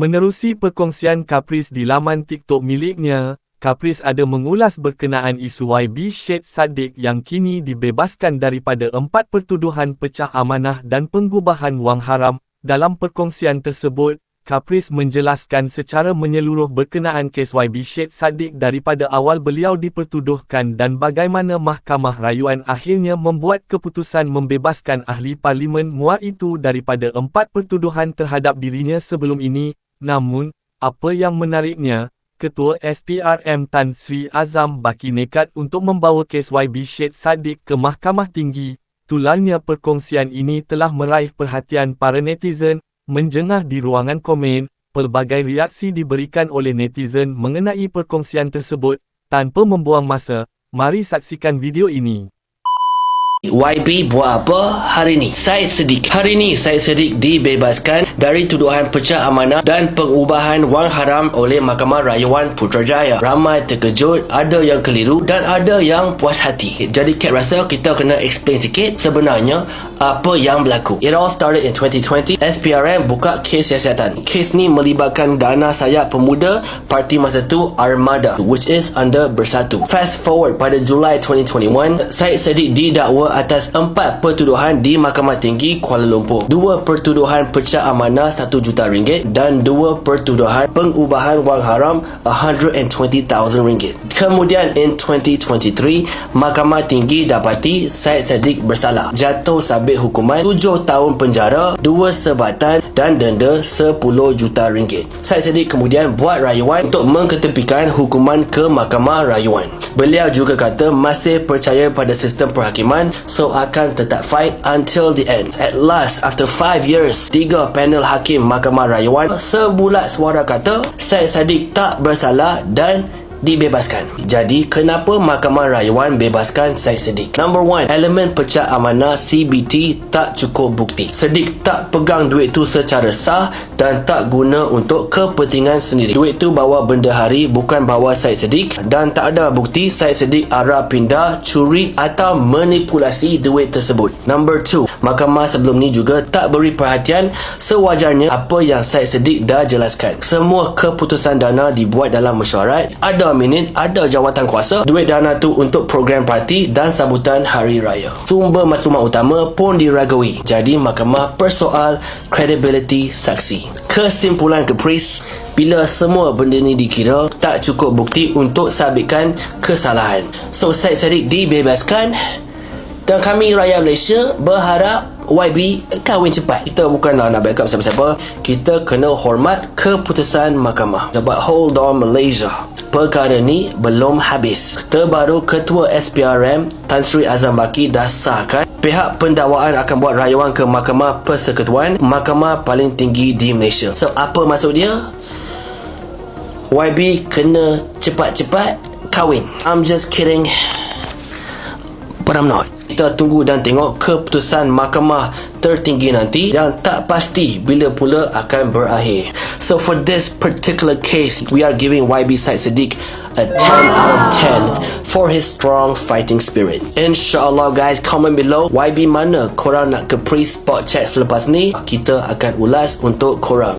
Menerusi perkongsian Caprice di laman TikTok miliknya, Caprice ada mengulas berkenaan isu YB Syed Saddiq yang kini dibebaskan daripada empat pertuduhan pecah amanah dan pengubahan wang haram. Dalam perkongsian tersebut, Caprice menjelaskan secara menyeluruh berkenaan kes YB Syed Saddiq daripada awal beliau dipertuduhkan dan bagaimana Mahkamah Rayuan akhirnya membuat keputusan membebaskan ahli parlimen muar itu daripada empat pertuduhan terhadap dirinya sebelum ini. Namun, apa yang menariknya, Ketua SPRM Tan Sri Azam baki nekat untuk membawa kes YB Syed Saddiq ke Mahkamah Tinggi. Tularnya perkongsian ini telah meraih perhatian para netizen, menjengah di ruangan komen, pelbagai reaksi diberikan oleh netizen mengenai perkongsian tersebut. Tanpa membuang masa, mari saksikan video ini. YB buat apa hari ini? Syed Siddiq. Hari ini Syed Siddiq dibebaskan dari tuduhan pecah amanah dan pengubahan wang haram oleh Mahkamah Rayuan Putrajaya. Ramai terkejut, ada yang keliru dan ada yang puas hati. Jadi Kat rasa kita kena explain sikit sebenarnya apa yang berlaku. It all started in 2020. SPRM buka kes siasatan. Kes ni melibatkan dana sayap pemuda parti masa tu Armada which is under Bersatu. Fast forward pada Julai 2021, Syed Siddiq didakwa atas empat pertuduhan di Mahkamah Tinggi Kuala Lumpur. Dua pertuduhan pecah amanah 1 juta ringgit dan dua pertuduhan pengubahan wang haram 120,000 ringgit. Kemudian in 2023, Mahkamah Tinggi dapati Syed Saddiq bersalah. Jatuh sabit hukuman 7 tahun penjara, 2 sebatan dan denda 10 juta ringgit. Syed Saddiq kemudian buat rayuan untuk mengketepikan hukuman ke Mahkamah Rayuan. Beliau juga kata masih percaya pada sistem perhakiman so akan tetap fight until the end. At last, after 5 years, tiga panel hakim Mahkamah Rayuan sebulat suara kata Syed Saddiq tak bersalah dan dibebaskan. Jadi, kenapa Mahkamah Rayuan bebaskan Syed Siddiq? Number one, elemen pecah amanah CBT tak cukup bukti. Siddiq tak pegang duit tu secara sah dan tak guna untuk kepentingan sendiri. Duit tu bawa benda hari bukan bawa Syed Siddiq dan tak ada bukti Syed Siddiq arah pindah, curi atau manipulasi duit tersebut. Number Mahkamah sebelum ni juga tak beri perhatian sewajarnya apa yang Syed Siddiq dah jelaskan. Semua keputusan dana dibuat dalam mesyuarat, ada minit, ada jawatan kuasa, duit dana tu untuk program parti dan sambutan hari raya. Sumber maklumat utama pun diragaui. Jadi mahkamah persoal credibility saksi. Kesimpulan Caprice, bila semua benda ni dikira tak cukup bukti untuk sabitkan kesalahan. So Syed Saddiq dibebaskan dan kami rakyat Malaysia berharap YB kahwin cepat. Kita bukanlah nak backup siapa-siapa. Kita kena hormat keputusan mahkamah. But hold on Malaysia. Perkara ni belum habis. Terbaru Ketua SPRM Tan Sri Azam Baki dah sahkan pihak pendakwaan akan buat rayuan ke Mahkamah Persekutuan, mahkamah paling tinggi di Malaysia. So apa maksud dia? YB kena cepat-cepat kahwin. I'm just kidding. But I'm not. Kita tunggu dan tengok keputusan mahkamah tertinggi nanti yang tak pasti bila pula akan berakhir. So for this particular case, we are giving YB Syed Siddiq a 10 out of 10 for his strong fighting spirit. InsyaAllah guys, comment below YB mana korang nak ke pre-spot check selepas ni. Kita akan ulas untuk korang.